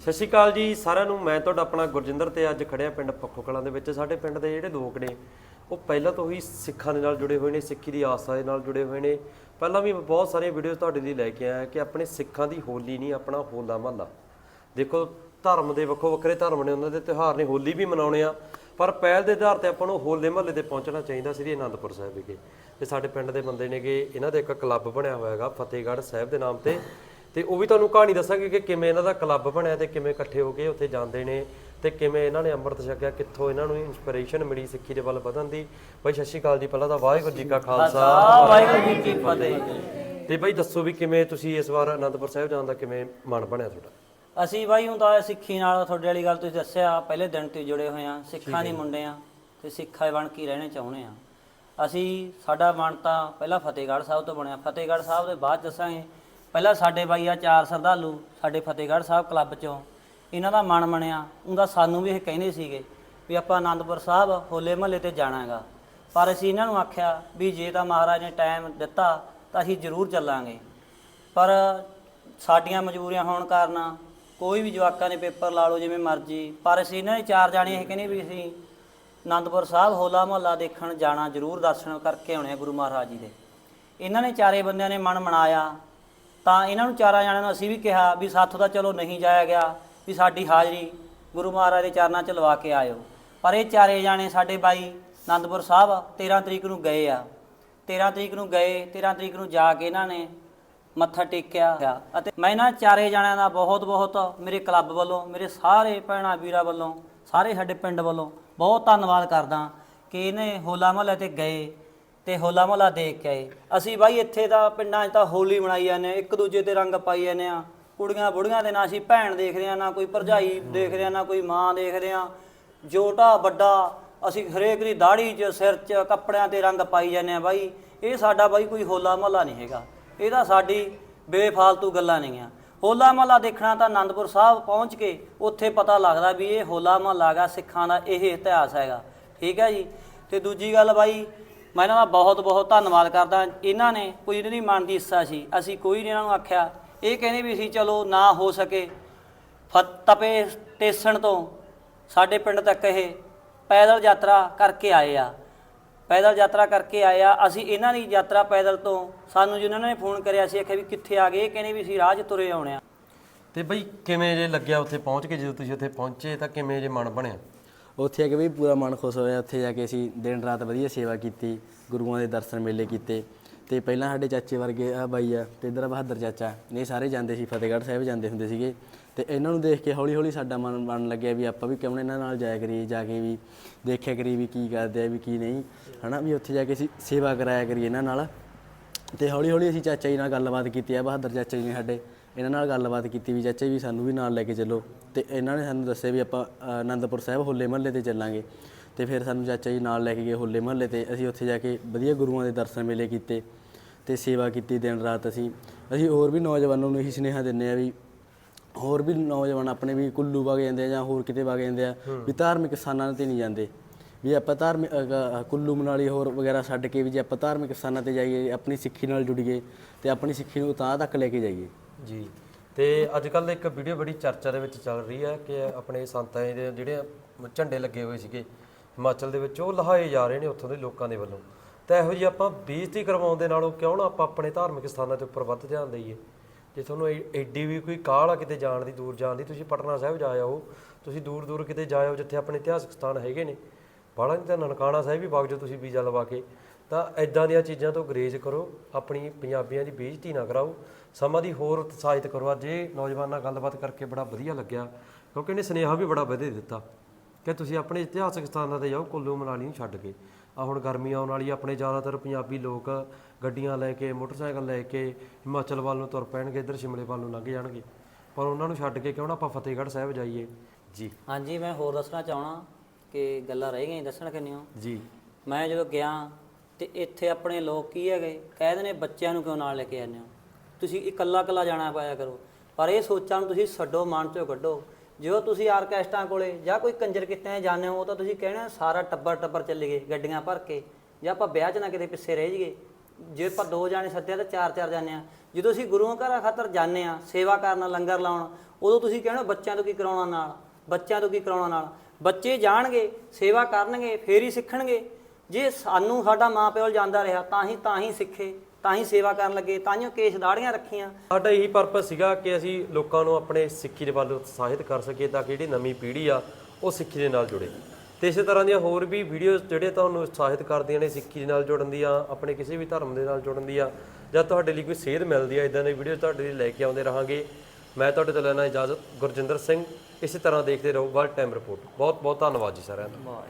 ਸਤਿ ਸ਼੍ਰੀ ਅਕਾਲ ਜੀ, ਸਾਰਿਆਂ ਨੂੰ। ਮੈਂ ਤੁਹਾਡਾ ਆਪਣਾ ਗੁਰਜਿੰਦਰ ਤੇ ਅੱਜ ਖੜਿਆ ਪਿੰਡ ਪੱਖੋ ਕਲਾਂ ਦੇ ਵਿੱਚ। ਸਾਡੇ ਪਿੰਡ ਦੇ ਜਿਹੜੇ ਲੋਕ ਨੇ, ਉਹ ਪਹਿਲਾਂ ਤੋਂ ਹੀ ਸਿੱਖਾਂ ਦੇ ਨਾਲ ਜੁੜੇ ਹੋਏ ਨੇ, ਸਿੱਖੀ ਦੀ ਆਸਾ ਦੇ ਨਾਲ ਜੁੜੇ ਹੋਏ ਨੇ। ਪਹਿਲਾਂ ਵੀ ਬਹੁਤ ਸਾਰੀਆਂ ਵੀਡੀਓਜ਼ ਤੁਹਾਡੇ ਲਈ ਲੈ ਕੇ ਆਇਆ ਕਿ ਆਪਣੇ ਸਿੱਖਾਂ ਦੀ ਹੋਲੀ ਨਹੀਂ, ਆਪਣਾ ਹੋਲਾ ਮਹੱਲਾ। ਦੇਖੋ, ਧਰਮ ਦੇ ਵੱਖੋ ਵੱਖਰੇ ਧਰਮ ਨੇ, ਉਹਨਾਂ ਦੇ ਤਿਉਹਾਰ ਨੇ, ਹੋਲੀ ਵੀ ਮਨਾਉਣੇ ਆ। ਪਰ ਪਹਿਲ ਦੇ ਆਧਾਰ ਤੇ ਆਪਾਂ ਨੂੰ ਹੋਲੇ ਮਹੱਲੇ ਤੇ ਪਹੁੰਚਣਾ ਚਾਹੀਦਾ ਸ੍ਰੀ ਅਨੰਦਪੁਰ ਸਾਹਿਬ ਵਿਖੇ। ਤੇ ਸਾਡੇ ਪਿੰਡ ਦੇ ਬੰਦੇ ਨੇਗੇ, ਇਹਨਾਂ ਦਾ ਇੱਕ ਕਲੱਬ ਬਣਿਆ ਹੋਇਆ ਹੈਗਾ, ਫਤਿਹਗੜ੍ਹ ਸਾਹਿਬ ਦੇ ਨਾਮ ਤੇ। ਤੇ ਉਹ ਵੀ ਤੁਹਾਨੂੰ ਕਹਾਣੀ ਦੱਸਾਂਗੇ ਕਿ ਕਿਵੇਂ ਇਹਨਾਂ ਦਾ ਕਲੱਬ ਬਣਿਆ ਤੇ ਕਿਵੇਂ ਇਕੱਠੇ ਹੋ ਕੇ ਉੱਥੇ ਜਾਂਦੇ ਨੇ ਤੇ ਕਿਵੇਂ ਇਹਨਾਂ ਨੇ ਅੰਮ੍ਰਿਤ ਛਕਿਆ ਕਿੱਥੋਂ ਇਹਨਾਂ ਨੂੰ ਇਨਸਪੀਰੇਸ਼ਨ ਮਿਲੀ ਸਿੱਖੀ ਦੇ ਵੱਲ ਵਧਣ ਦੀ। ਬਾਈ ਸਤਿ ਸ਼੍ਰੀ ਅਕਾਲ ਜੀ ਪਹਿਲਾਂ ਤਾਂ ਵਾਹਿਗੁਰੂ ਜੀ ਕਾ ਖਾਲਸਾ। ਵਾਹਿਗੁਰੂ ਜੀ ਕੀ ਫਤਿਹ। ਤੇ ਬਾਈ ਦੱਸੋ ਵੀ ਕਿਵੇਂ ਤੁਸੀਂ ਇਸ ਵਾਰ ਅਨੰਦਪੁਰ ਸਾਹਿਬ ਜਾਣ ਦਾ ਕਿਵੇਂ ਮਨ ਬਣਿਆ ਤੁਹਾਡਾ? ਅਸੀਂ ਬਾਈ ਹੁੰਦਾ ਸਿੱਖੀ ਨਾਲ ਤੁਹਾਡੇ ਵਾਲੀ ਗੱਲ ਤੁਸੀਂ ਦੱਸਿਆ ਪਹਿਲੇ ਦਿਨ ਤੋਂ ਜੁੜੇ ਹੋਏ ਆ ਸਿੱਖਾਂ ਦੇ ਮੁੰਡੇ ਆ ਤੇ ਸਿੱਖਾਂ ਬਣ ਕੇ ਰਹਿਣੇ ਚਾਹੁੰਦੇ ਆ ਅਸੀਂ ਸਾਡਾ ਮਨ ਤਾਂ ਪਹਿਲਾਂ ਫਤਿਹਗੜ੍ਹ ਸਾਹਿਬ ਤੋਂ ਬਣਿਆ। ਫਤਿਹਗੜ੍ਹ ਸਾਹਿਬ ਦੇ ਬਾਅਦ ਦੱਸਾਂਗੇ ਪਹਿਲਾਂ ਸਾਡੇ ਬਾਈ ਆ ਚਾਰ ਸਰਦਾਲੂ ਸਾਡੇ ਫਤਿਹਗੜ੍ਹ ਸਾਹਿਬ ਕਲੱਬ ਚੋਂ, ਇਹਨਾਂ ਦਾ ਮਨ ਬਣਿਆ ਉਹਦਾ ਸਾਨੂੰ ਵੀ ਇਹ ਕਹਿੰਦੇ ਸੀਗੇ ਵੀ ਆਪਾਂ ਆਨੰਦਪੁਰ ਸਾਹਿਬ ਹੋਲੇ ਮਹੱਲੇ ਤੇ ਜਾਣਾਗਾ। ਪਰ ਅਸੀਂ ਇਹਨਾਂ ਨੂੰ ਆਖਿਆ ਵੀ ਜੇ ਤਾਂ ਮਹਾਰਾਜ ਨੇ ਟਾਈਮ ਦਿੱਤਾ ਤਾਂ ਅਸੀਂ ਜ਼ਰੂਰ ਚੱਲਾਂਗੇ। ਪਰ ਸਾਡੀਆਂ ਮਜਬੂਰੀਆਂ ਹੋਣ ਕਾਰਨ ਕੋਈ ਵੀ ਜਵਾਕਾਂ ਨੇ ਪੇਪਰ ਲਾ ਲਓ ਜਿਵੇਂ ਮਰਜ਼ੀ, ਪਰ ਅਸੀਂ ਇਹਨਾਂ ਨੇ ਚਾਰ ਜਾਣੇ ਇਹ ਕਹਿੰਦੇ ਵੀ ਅਸੀਂ ਆਨੰਦਪੁਰ ਸਾਹਿਬ ਹੋਲਾ ਮਹੱਲਾ ਦੇਖਣ ਜਾਣਾ ਜ਼ਰੂਰ ਦਰਸ਼ਨ ਕਰਕੇ ਆਉਣੇ ਆ ਗੁਰੂ ਮਹਾਰਾਜ ਜੀ ਦੇ। ਇਹਨਾਂ ਨੇ ਚਾਰੇ ਬੰਦਿਆਂ ਨੇ ਮਨ ਮਨਾਇਆ ਤਾਂ ਇਹਨਾਂ ਨੂੰ ਚਾਰਾਂ ਜਾਣਿਆਂ ਨੂੰ ਅਸੀਂ ਵੀ ਕਿਹਾ ਵੀ ਸਾਥੋਂ ਤਾਂ ਚਲੋ ਨਹੀਂ ਜਾਇਆ ਗਿਆ, ਵੀ ਸਾਡੀ ਹਾਜ਼ਰੀ ਗੁਰੂ ਮਹਾਰਾਜ ਦੇ ਚਰਨਾਂ 'ਚ ਲਵਾ ਕੇ ਆਇਓ। ਪਰ ਇਹ ਚਾਰੇ ਜਾਣੇ ਸਾਡੇ ਬਾਈ ਆਨੰਦਪੁਰ ਸਾਹਿਬ 13 ਤਰੀਕ ਨੂੰ ਗਏ ਆ। 13 ਤਰੀਕ ਨੂੰ ਗਏ 13 ਤਰੀਕ ਨੂੰ ਜਾ ਕੇ ਇਹਨਾਂ ਨੇ ਮੱਥਾ ਟੇਕਿਆ ਅਤੇ ਮੈਂ ਇਹਨਾਂ ਚਾਰੇ ਜਣਿਆਂ ਦਾ ਬਹੁਤ ਬਹੁਤ ਮੇਰੇ ਕਲੱਬ ਵੱਲੋਂ, ਮੇਰੇ ਸਾਰੇ ਭੈਣਾਂ ਵੀਰਾਂ ਵੱਲੋਂ, ਸਾਰੇ ਸਾਡੇ ਪਿੰਡ ਵੱਲੋਂ ਬਹੁਤ ਧੰਨਵਾਦ ਕਰਦਾ ਕਿ ਇਹਨੇ ਹੋਲਾ ਮਹੱਲੇ ਤੇ ਗਏ। ਤੇ ਹੋਲਾ ਮਹੱਲਾ ਦੇਖ ਕੇ ਆਏ। ਅਸੀਂ ਬਾਈ ਇੱਥੇ ਤਾਂ ਪਿੰਡਾਂ 'ਚ ਤਾਂ ਹੋਲੀ ਮਨਾਈ ਜਾਂਦੇ ਹਾਂ, ਇੱਕ ਦੂਜੇ ਤੇ ਰੰਗ ਪਾਈ ਜਾਂਦੇ ਆ ਕੁੜੀਆਂ ਬੁੜੀਆਂ ਦੇ ਨਾ ਅਸੀਂ ਭੈਣ ਦੇਖਦੇ ਆ ਨਾ ਕੋਈ ਭਰਜਾਈ ਦੇਖਦੇ ਆ ਨਾ ਕੋਈ ਮਾਂ ਦੇਖਦੇ ਆ ਜੋਟਾ ਵੱਡਾ ਅਸੀਂ ਹਰੇਕ ਦੀ ਦਾੜੀ 'ਚ ਸਿਰ 'ਚ ਕੱਪੜਿਆਂ ਤੇ ਰੰਗ ਪਾਈ ਜਾਂਦੇ ਆ ਬਾਈ। ਇਹ ਸਾਡਾ ਬਾਈ ਕੋਈ ਹੋਲਾ ਮਹੱਲਾ ਨਹੀਂ ਹੈਗਾ। ਇਹ ਤਾਂ ਸਾਡੀ ਬੇਫਾਲਤੂ ਗੱਲਾਂ ਨਹੀਂ ਨੇਗੀਆਂ। ਹੋਲਾ ਮਹੱਲਾ ਦੇਖਣਾ ਤਾਂ ਆਨੰਦਪੁਰ ਸਾਹਿਬ ਪਹੁੰਚ ਕੇ ਉੱਥੇ ਪਤਾ ਲੱਗਦਾ ਵੀ ਇਹ ਹੋਲਾ ਮਹੱਲਾ ਹੈਗਾ ਸਿੱਖਾਂ ਦਾ ਇਹ ਇਤਿਹਾਸ ਹੈਗਾ। ਠੀਕ ਹੈ ਜੀ? ਤੇ ਦੂਜੀ ਗੱਲ ਬਾਈ ਮੈਂ ਇਹਨਾਂ ਦਾ ਬਹੁਤ ਬਹੁਤ ਧੰਨਵਾਦ ਕਰਦਾ। ਇਹਨਾਂ ਨੇ ਕੋਈ ਇਹਨਾਂ ਦੀ ਮਨ ਦੀ ਇੱਛਾ ਸੀ। ਅਸੀਂ ਕੋਈ ਨਹੀਂ ਇਹਨਾਂ ਨੂੰ ਆਖਿਆ। ਇਹ ਕਹਿੰਦੇ ਵੀ ਅਸੀਂ ਚਲੋ ਨਾ ਹੋ ਸਕੇ। ਫ- ਤਪੇ ਸਟੇਸ਼ਨ ਤੋਂ ਸਾਡੇ ਪਿੰਡ ਤੱਕ ਇਹ ਪੈਦਲ ਯਾਤਰਾ ਕਰਕੇ ਆਏ ਆ। ਪੈਦਲ ਯਾਤਰਾ ਕਰਕੇ ਆਏ ਆ। ਅਸੀਂ ਇਹਨਾਂ ਦੀ ਯਾਤਰਾ ਪੈਦਲ ਤੋਂ ਸਾਨੂੰ ਜਿਨ੍ਹਾਂ ਨੇ ਫੋਨ ਕਰਿਆ ਸੀ, ਆਖਿਆ ਵੀ ਕਿੱਥੇ ਆ ਗਏ, ਇਹ ਕਹਿੰਦੇ ਵੀ ਅਸੀਂ ਰਾਹ 'ਚ ਤੁਰੇ ਆਉਣੇ ਆ। ਤੇ ਬਈ ਕਿਵੇਂ ਜੇ ਲੱਗਿਆ ਉੱਥੇ ਪਹੁੰਚ ਕੇ? ਜਦੋਂ ਤੁਸੀਂ ਉੱਥੇ ਪਹੁੰਚੇ ਤਾਂ ਕਿਵੇਂ ਜੇ ਮਨ ਬਣਿਆ? ਉੱਥੇ ਆ ਕੇ ਵੀ ਪੂਰਾ ਮਨ ਖੁਸ਼ ਹੋਇਆ। ਉੱਥੇ ਜਾ ਕੇ ਅਸੀਂ ਦਿਨ ਰਾਤ ਵਧੀਆ ਸੇਵਾ ਕੀਤੀ, ਗੁਰੂਆਂ ਦੇ ਦਰਸ਼ਨ ਮੇਲੇ ਕੀਤੇ। ਤੇ ਪਹਿਲਾਂ ਸਾਡੇ ਚਾਚੇ ਵਰਗੇ ਆ ਬਾਈ ਆ ਤੇ ਇਧਰ ਬਹਾਦਰ ਚਾਚਾ, ਇਹ ਸਾਰੇ ਜਾਂਦੇ ਸੀ, ਫਤਿਹਗੜ੍ਹ ਸਾਹਿਬ ਜਾਂਦੇ ਹੁੰਦੇ ਸੀਗੇ। ਤੇ ਇਹਨਾਂ ਨੂੰ ਦੇਖ ਕੇ ਹੌਲੀ ਹੌਲੀ ਸਾਡਾ ਮਨ ਬਣਨ ਲੱਗਿਆ ਵੀ ਆਪਾਂ ਵੀ ਕਿਉਂ ਨਾ ਇਹਨਾਂ ਨਾਲ ਜਾਇਆ ਕਰੀਏ, ਜਾ ਕੇ ਵੀ ਦੇਖਿਆ ਕਰੀਏ ਵੀ ਕੀ ਕਰਦੇ ਆ, ਵੀ ਕੀ ਨਹੀਂ। ਹਨਾ, ਵੀ ਉੱਥੇ ਜਾ ਕੇ ਅਸੀਂ ਸੇਵਾ ਕਰਾਇਆ ਕਰੀਏ ਇਹਨਾਂ ਨਾਲ। ਤੇ ਹੌਲੀ ਹੌਲੀ ਅਸੀਂ ਚਾਚਾ ਜੀ ਨਾਲ ਗੱਲਬਾਤ ਕੀਤੀ ਆ ਬਹਾਦਰ ਚਾਚਾ ਜੀ ਨੇ ਸਾਡੇ ਇਹਨਾਂ ਨਾਲ ਗੱਲਬਾਤ ਕੀਤੀ ਵੀ ਚਾਚਾ ਵੀ ਸਾਨੂੰ ਵੀ ਨਾਲ ਲੈ ਕੇ ਚੱਲੋ ਤੇ ਇਹਨਾਂ ਨੇ ਸਾਨੂੰ ਦੱਸਿਆ ਵੀ ਆਪਾਂ ਅ, ਆਨੰਦਪੁਰ ਸਾਹਿਬ ਹੋਲੇ ਮਹੱਲੇ ਤੇ ਚੱਲਾਂਗੇ। ਤੇ ਫਿਰ ਸਾਨੂੰ ਚਾਚਾ ਜੀ ਨਾਲ ਲੈ ਕੇ ਗਏ ਹੋਲੇ ਮਹੱਲੇ ਤੇ। ਅਸੀਂ ਉੱਥੇ ਜਾ ਕੇ ਵਧੀਆ ਗੁਰੂਆਂ ਦੇ ਦਰਸ਼ਨ ਮੇਲੇ ਕੀਤੇ ਤੇ ਸੇਵਾ ਕੀਤੀ ਦਿਨ ਰਾਤ ਅਸੀਂ। ਅਸੀਂ ਹੋਰ ਵੀ ਨੌਜਵਾਨਾਂ ਨੂੰ ਇਹੀ ਸੁਨੇਹਾ ਦਿੰਦੇ ਆ ਵੀ ਹੋਰ ਵੀ ਨੌਜਵਾਨ ਆਪਣੇ ਵੀ ਕੁੱਲੂ ਵਗ ਜਾਂਦੇ ਆ ਜਾਂ ਹੋਰ ਕਿਤੇ ਵਗ ਜਾਂਦੇ ਆ ਵੀ ਧਾਰਮਿਕ ਸਥਾਨਾਂ ਤੇ ਨਹੀਂ ਜਾਂਦੇ। ਵੀ ਆਪਾਂ ਧਾਰਮਿਕ ਕੁੱਲੂ ਮਨਾਲੀ ਹੋਰ ਵਗੈਰਾ ਛੱਡ ਕੇ ਵੀ ਜੇ ਆਪਾਂ ਧਾਰਮਿਕ ਸਥਾਨਾਂ ਤੇ ਜਾਈਏ ਆਪਣੀ ਸਿੱਖੀ ਨਾਲ ਜੁੜੀਏ ਤੇ ਆਪਣੀ ਸਿੱਖੀ ਨੂੰ ਤਾਂ ਤੱਕ ਲੈ ਕੇ ਜਾਈਏ। ਜੀ। ਤੇ ਅੱਜ ਕੱਲ ਇੱਕ ਵੀਡੀਓ ਬੜੀ ਚਰਚਾ ਦੇ ਵਿੱਚ ਚੱਲ ਰਹੀ ਹੈ ਕਿ ਆਪਣੇ ਸੰਤਾਂ ਦੇ ਜਿਹੜੇ ਝੰਡੇ ਲੱਗੇ ਹੋਏ ਸੀਗੇ ਹਿਮਾਚਲ ਦੇ ਵਿੱਚ, ਉਹ ਲਹਾਏ ਜਾ ਰਹੇ ਨੇ ਉੱਥੋਂ ਦੇ ਲੋਕਾਂ ਦੇ ਵੱਲੋਂ। ਤਾਂ ਇਹੋ ਜਿਹੀ ਆਪਾਂ ਬੇਇੱਜ਼ਤੀ ਕਰਵਾਉਣ ਦੇ ਨਾਲੋਂ ਕਿਉਂ ਨਾ ਆਪਾਂ ਆਪਣੇ ਧਾਰਮਿਕ ਸਥਾਨਾਂ ਦੇ ਉੱਪਰ ਵੱਧ ਧਿਆਨ ਦਈਏ? ਜੇ ਤੁਹਾਨੂੰ ਐ- ਐਡੀ ਵੀ ਕੋਈ ਕਾਹਲ ਆ ਕਿਤੇ ਜਾਣ ਦੀ, ਦੂਰ ਜਾਣ ਦੀ, ਤੁਸੀਂ ਪਟਨਾ ਸਾਹਿਬ ਜਾ ਆਓ, ਤੁਸੀਂ ਦੂਰ ਦੂਰ ਕਿਤੇ ਜਾਇਓ ਜਿੱਥੇ ਆਪਣੇ ਇਤਿਹਾਸਕ ਸਥਾਨ ਹੈਗੇ ਨੇ। ਬਾਹਲਾ ਨਹੀਂ ਤਾਂ ਨਨਕਾਣਾ ਸਾਹਿਬ ਵੀ ਵਗ ਜਾਓ ਤੁਸੀਂ ਵੀਜ਼ਾ ਲਵਾ ਕੇ। ਤਾਂ ਐਦਾਂ ਦੀਆਂ ਚੀਜ਼ਾਂ ਤੋਂ ਗਰੇਜ਼ ਕਰੋ ਆਪਣੀ ਪੰਜਾਬੀਆਂ ਦੀ ਬੇਇੱਜ਼ਤੀ ਨਾ ਕਰਾਓ। ਸਮਾਂ ਦੀ ਹੋਰ ਉਤਸ਼ਾਹਿਤ ਕਰੋ। ਅੱਜ ਇਹ ਨੌਜਵਾਨਾਂ ਨਾਲ ਗੱਲਬਾਤ ਕਰਕੇ ਬੜਾ ਵਧੀਆ ਲੱਗਿਆ ਕਿਉਂਕਿ ਇਹਨੇ ਸੁਨੇਹਾ ਵੀ ਬੜਾ ਵਧੀਆ ਦਿੱਤਾ ਕਿ ਤੁਸੀਂ ਆਪਣੇ ਇਤਿਹਾਸਕ ਸਥਾਨਾਂ ਤੇ ਜਾਓ ਕੁੱਲੂ ਮਨਾਲੀ ਨੂੰ ਛੱਡ ਕੇ। ਆ ਹੁਣ ਗਰਮੀ ਆਉਣ ਵਾਲੀ ਆਪਣੇ ਜ਼ਿਆਦਾਤਰ ਪੰਜਾਬੀ ਲੋਕ ਗੱਡੀਆਂ ਲੈ ਕੇ ਮੋਟਰਸਾਈਕਲ ਲੈ ਕੇ ਹਿਮਾਚਲ ਵੱਲ ਨੂੰ ਤੁਰ ਪੈਣਗੇ ਇੱਧਰ ਸ਼ਿਮਲੇ ਵੱਲ ਨੂੰ ਲੰਘ ਜਾਣਗੇ। ਪਰ ਉਹਨਾਂ ਨੂੰ ਛੱਡ ਕੇ ਕਿਉਂ ਨਾ ਆਪਾਂ ਫਤਿਹਗੜ੍ਹ ਸਾਹਿਬ ਜਾਈਏ? ਜੀ। ਹਾਂਜੀ ਮੈਂ ਹੋਰ ਦੱਸਣਾ ਚਾਹਣਾ ਕਿ ਗੱਲਾਂ ਰਹਿ ਗਈਆਂ ਦੱਸਣ ਕਿੰਨੀਆਂ? ਜੀ। ਮੈਂ ਜਦੋਂ ਗਿਆ ਤੇ ਇੱਥੇ ਆਪਣੇ ਲੋਕ ਕੀ ਹੈਗੇ? ਕਹਿੰਦੇ ਨੇ ਬੱਚਿਆਂ ਨੂੰ ਕਿਉਂ ਨਾਲ ਲੈ ਕੇ ਜਾਂਦੇ ਹੋ? ਤੁਸੀਂ ਇਕੱਲਾ ਇਕੱਲਾ ਜਾਣਾ ਪਾਇਆ ਕਰੋ। ਪਰ ਇਹ ਸੋਚਾਂ ਨੂੰ ਤੁਸੀਂ ਛੱਡੋ, ਮਨ ਚੋਂ ਕੱਢੋ। ਜਦੋਂ ਤੁਸੀਂ ਆਰਕੈਸਟਰਾਂ ਕੋਲੇ ਜਾਂ ਕੋਈ ਕੰਜਰ ਕਿਤੇ ਜਾਂਦੇ ਹੋ, ਉਹ ਤਾਂ ਤੁਸੀਂ ਕਹਿਣਾ ਸਾਰਾ ਟੱਬਰ ਟੱਬਰ ਚੱਲੇ ਗਏ, ਗੱਡੀਆਂ ਭਰ ਕੇ। ਜਾਂ ਆਪਾਂ ਵਿਆਹ 'ਚ ਨਾ ਕਿਤੇ ਪਿੱਛੇ ਰਹਿ ਜਾਈਏ। ਜੇ ਆਪਾਂ ਦੋ ਜਾਣੇ ਸੱਦਿਆ ਤਾਂ ਚਾਰ ਚਾਰ ਜਾਣੇ ਆ ਜਦੋਂ ਅਸੀਂ ਗੁਰੂਆਂ ਘਰਾਂ ਖਾਤਰ ਜਾਂਦੇ ਆ ਸੇਵਾ ਕਰਨ, ਲੰਗਰ ਲਾਉਣ, ਉਦੋਂ ਤੁਸੀਂ ਕਹਿਣਾ ਬੱਚਿਆਂ ਤੋਂ ਕੀ ਕਰਾਉਣਾ ਨਾਲ? ਬੱਚਿਆਂ ਤੋਂ ਕੀ ਕਰਾਉਣਾ ਨਾਲ? ਬੱਚੇ ਜਾਣਗੇ, ਸੇਵਾ ਕਰਨਗੇ, ਫੇਰ ਹੀ ਸਿੱਖਣਗੇ। ਜੇ ਸਾਨੂੰ ਸਾਡਾ ਮਾਂ ਪਿਓ ਜਾਂਦਾ ਰਿਹਾ, ਤਾਂ ਹੀ ਤਾਂ ਹੀ ਸਿੱਖੇ, ਤਾਂ ਹੀ ਸੇਵਾ ਕਰਨ ਲੱਗੇ, ਤਾਂ ਹੀ ਉਹ ਕੇਸ ਦਾੜੀਆਂ ਰੱਖੀਆਂ। ਸਾਡਾ ਇਹੀ ਪਰਪਸ ਸੀਗਾ ਕਿ ਅਸੀਂ ਲੋਕਾਂ ਨੂੰ ਆਪਣੇ ਸਿੱਖੀ ਦੇ ਵੱਲ ਉਤਸ਼ਾਹਿਤ ਕਰ ਸਕੀਏ ਤਾਂ ਕਿ ਜਿਹੜੀ ਨਵੀਂ ਪੀੜ੍ਹੀ ਆ, ਉਹ ਸਿੱਖੀ ਦੇ ਨਾਲ ਜੁੜੇ। ਤੇ ਇਸੇ ਤਰ੍ਹਾਂ ਦੀਆਂ ਹੋਰ ਵੀ ਵੀਡੀਓਜ਼ ਜਿਹੜੇ ਤੁਹਾਨੂੰ ਉਤਸ਼ਾਹਿਤ ਕਰਦੀਆਂ ਨੇ, ਸਿੱਖੀ ਦੇ ਨਾਲ ਜੁੜਨ ਦੀਆਂ, ਆਪਣੇ ਕਿਸੇ ਵੀ ਧਰਮ ਦੇ ਨਾਲ ਜੁੜਨ ਦੀਆਂ, ਜਾਂ ਤੁਹਾਡੇ ਲਈ ਕੋਈ ਸੇਧ ਮਿਲਦੀ ਆ ਇਦਾਂ ਦੀ ਵੀਡੀਓ ਤੁਹਾਡੇ ਲਈ ਲੈ ਕੇ ਆਉਂਦੇ ਰਹਾਂਗੇ। ਮੈਂ ਤੁਹਾਡੇ ਤੋਂ ਲੈਣਾ ਇਜਾਜ਼ਤ, ਗੁਰਜਿੰਦਰ ਸਿੰਘ। ਇਸੇ ਤਰ੍ਹਾਂ ਦੇਖਦੇ ਰਹੋ ਵਰਲਡ ਟਾਈਮ ਰਿਪੋਰਟ ਬਹੁਤ ਬਹੁਤ ਧੰਨਵਾਦ ਜੀ ਸਾਰਿਆਂ ਦਾ।